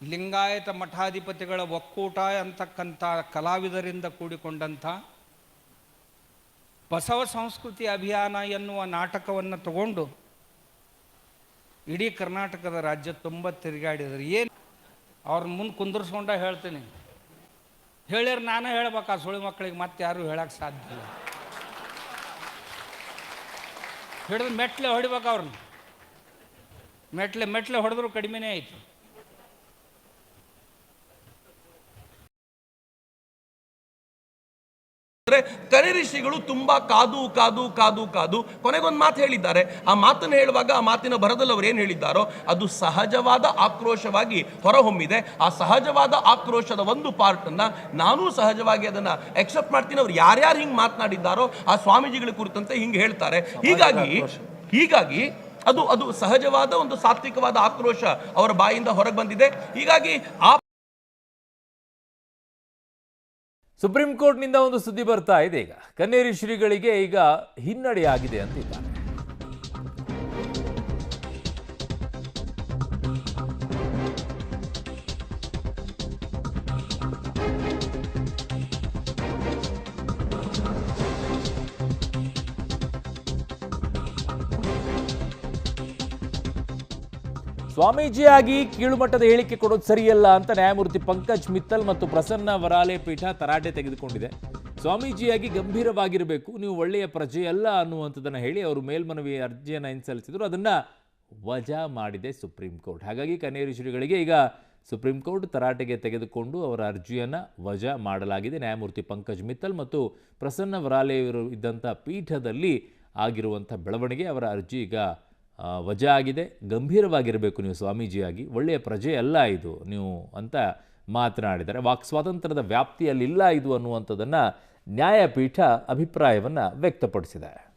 ಲಿಂಗಾಯತ ಮಠಾಧಿಪತಿಗಳ ಒಕ್ಕೂಟ ಅಂತಕ್ಕಂಥ ಕಲಾವಿದರಿಂದ ಕೂಡಿಕೊಂಡಂಥ ಬಸವ ಸಂಸ್ಕೃತಿ ಅಭಿಯಾನ ಎನ್ನುವ ನಾಟಕವನ್ನು ತಗೊಂಡು ಇಡೀ ಕರ್ನಾಟಕದ ರಾಜ್ಯ ತುಂಬ ತಿರುಗಾಡಿದರು. ಏನು ಅವ್ರ ಮುಂದೆ ಕುಂದರ್ಸ್ಕೊಂಡ ಹೇಳ್ತೀನಿ. ಹೇಳಿರ್ ನಾನೇ ಹೇಳ್ಬೇಕು ಆ ಸುಳಿ ಮಕ್ಕಳಿಗೆ ಮತ್ತೆ ಯಾರೂ ಹೇಳಕ್ಕೆ ಸಾಧ್ಯ ಇಲ್ಲ. ಹಿಡಿದು ಮೆಟ್ಲೆ ಹೊಡಿಬೇಕು ಅವ್ರನ್ನ ಮೆಟ್ಲೆ ಮೆಟ್ಲೆ ಹೊಡೆದ್ರು ಕಡಿಮೆನೇ ಆಯಿತು. ಅಂದ್ರೆ ಕರೆ ಋಷಿಗಳು ತುಂಬಾ ಕಾದು ಕಾದು ಕಾದು ಕಾದು ಕೊನೆಗೊಂದು ಮಾತು ಹೇಳಿದ್ದಾರೆ. ಆ ಮಾತನ್ನು ಹೇಳುವಾಗ ಆ ಮಾತಿನ ಬರದಲ್ಲಿ ಅವರು ಏನು ಹೇಳಿದ್ದಾರೋ ಅದು ಸಹಜವಾದ ಆಕ್ರೋಶವಾಗಿ ಹೊರಹೊಮ್ಮಿದೆ. ಆ ಸಹಜವಾದ ಆಕ್ರೋಶದ ಒಂದು ಪಾರ್ಟನ್ನು ನಾನೂ ಸಹಜವಾಗಿ ಅದನ್ನ ಎಕ್ಸೆಪ್ಟ್ ಮಾಡ್ತೀನಿ. ಅವ್ರು ಯಾರ್ಯಾರು ಹಿಂಗೆ ಮಾತನಾಡಿದ್ದಾರೋ ಆ ಸ್ವಾಮೀಜಿಗಳ ಕುರಿತಂತೆ ಹಿಂಗೆ ಹೇಳ್ತಾರೆ. ಹೀಗಾಗಿ ಹೀಗಾಗಿ ಅದು ಅದು ಸಹಜವಾದ ಒಂದು ಸಾತ್ವಿಕವಾದ ಆಕ್ರೋಶ ಅವರ ಬಾಯಿಂದ ಹೊರಗೆ ಬಂದಿದೆ. ಹೀಗಾಗಿ ಆ ಸುಪ್ರೀಂ ಕೋರ್ಟ್ನಿಂದ ಒಂದು ಸುದ್ದಿ ಬರ್ತಾ ಇದೆ ಈಗ. ಕನ್ನೇರಿ ಶ್ರೀಗಳಿಗೆ ಈಗ ಹಿನ್ನಡೆಯಾಗಿದೆ ಅಂತಿದ್ದಾರೆ. ಸ್ವಾಮೀಜಿಯಾಗಿ ಕೀಳುಮಟ್ಟದ ಹೇಳಿಕೆ ಕೊಡೋದು ಸರಿಯಲ್ಲ ಅಂತ ನ್ಯಾಯಮೂರ್ತಿ ಪಂಕಜ್ ಮಿತ್ತಲ್ ಮತ್ತು ಪ್ರಸನ್ನ ವರಾಲೆ ಪೀಠ ತರಾಟೆ ತೆಗೆದುಕೊಂಡಿದೆ. ಸ್ವಾಮೀಜಿಯಾಗಿ ಗಂಭೀರವಾಗಿರಬೇಕು, ನೀವು ಒಳ್ಳೆಯ ಪ್ರಜೆಯಲ್ಲ ಅನ್ನುವಂಥದ್ದನ್ನು ಹೇಳಿ ಅವರು ಮೇಲ್ಮನವಿ ಅರ್ಜಿಯನ್ನು ಸಲ್ಲಿಸಿದ್ರು ಅದನ್ನು ವಜಾ ಮಾಡಿದೆ ಸುಪ್ರೀಂ ಕೋರ್ಟ್. ಹಾಗಾಗಿ ಕನ್ನೇರಿ ಶ್ರೀಗಳಿಗೆ ಈಗ ಸುಪ್ರೀಂ ಕೋರ್ಟ್ ತರಾಟೆಗೆ ತೆಗೆದುಕೊಂಡು ಅವರ ಅರ್ಜಿಯನ್ನು ವಜಾ ಮಾಡಲಾಗಿದೆ. ನ್ಯಾಯಮೂರ್ತಿ ಪಂಕಜ್ ಮಿತ್ತಲ್ ಮತ್ತು ಪ್ರಸನ್ನ ವರಾಲೆ ಇದ್ದಂಥ ಪೀಠದಲ್ಲಿ ಆಗಿರುವಂಥ ಬೆಳವಣಿಗೆ ಅವರ ಅರ್ಜಿ ಈಗ ವಜಾ ಆಗಿದೆ, ಗಂಭೀರವಾಗಿರಬೇಕು ನೀವು ಸ್ವಾಮೀಜಿಯಾಗಿ, ಒಳ್ಳೆಯ ಪ್ರಜೆ ಅಲ್ಲ ಇದು ನೀವು ಅಂತ ಮಾತನಾಡಿದರೆ ವಾಕ್, ಸ್ವಾತಂತ್ರ್ಯದ ವ್ಯಾಪ್ತಿಯಲ್ಲಿಲ್ಲ ಇದು ಅನ್ನುವಂಥದ್ದನ್ನು ನ್ಯಾಯಪೀಠ ಅಭಿಪ್ರಾಯವನ್ನು ವ್ಯಕ್ತಪಡಿಸಿದೆ.